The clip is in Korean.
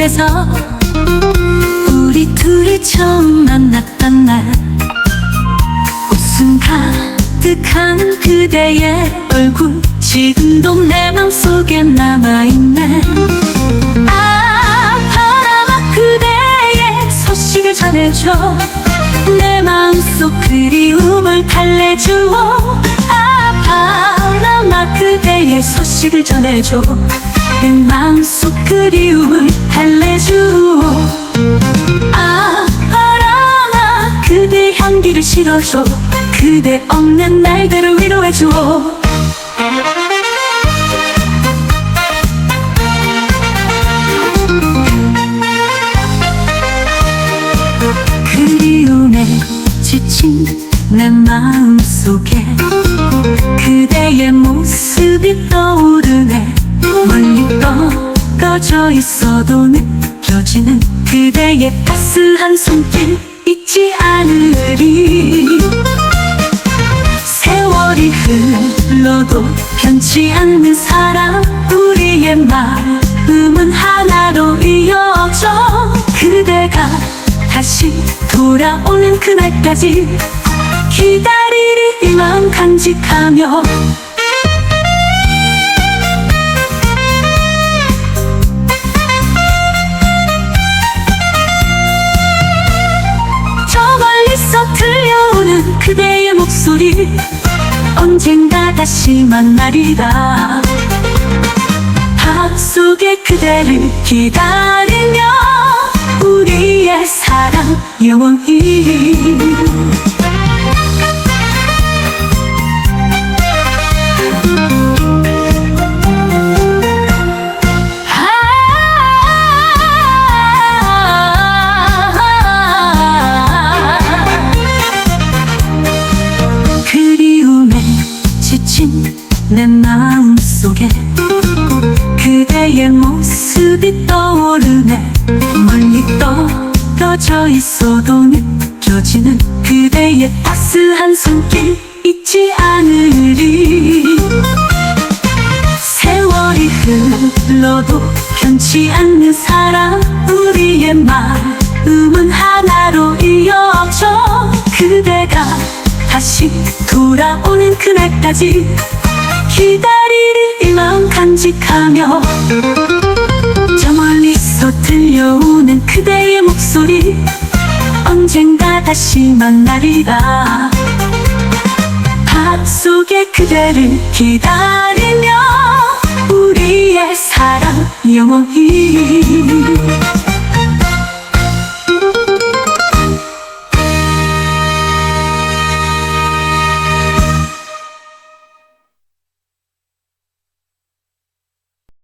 집에서 우리 둘이 처음 만났던 날 웃음 가득한 그대의 얼굴 지금도 내 맘속에 남아있네. 아 바람아 그대의 소식을 전해줘. 내 마음속 그리움을 달래주오. 아 바람아 그대의 소식을 전해줘 내 마음속 그리움을 달래주오. 아 바람아 그대 향기를 실어줘. 그대 없는 날들을 위로해줘 그리움에 지친 내 마음속에 그대의 모습이 멀리 떨어져 있어도 느껴지는 그대의 따스한 손길 잊지 않으리. 세월이 흘러도 변치 않는 사랑 우리의 마음은 하나로 이어져 그대가 다시 돌아오는 그날까지 기다리리 이 마음 간직하며 그대의 목소리 언젠가 다시 만나리라. 밤 속에 그대를 기다리며 우리의 사랑 영원히 지친 내 마음 속에 그대의 모습이 떠오르네. 멀리 떨어져 있어도 느껴지는 그대의 따스한 손길 잊지 않으리. 세월이 흘러도 변치 않는 사랑 우리의 마음은 하나로 이어져. 그대가 다시 돌아오는 그날까지 기다리리 이 마음 간직하며 저 멀리서 들려오는 그대의 목소리 언젠가 다시 만나리라. 밤속에 그대를 기다리며 우리의 사랑 영원히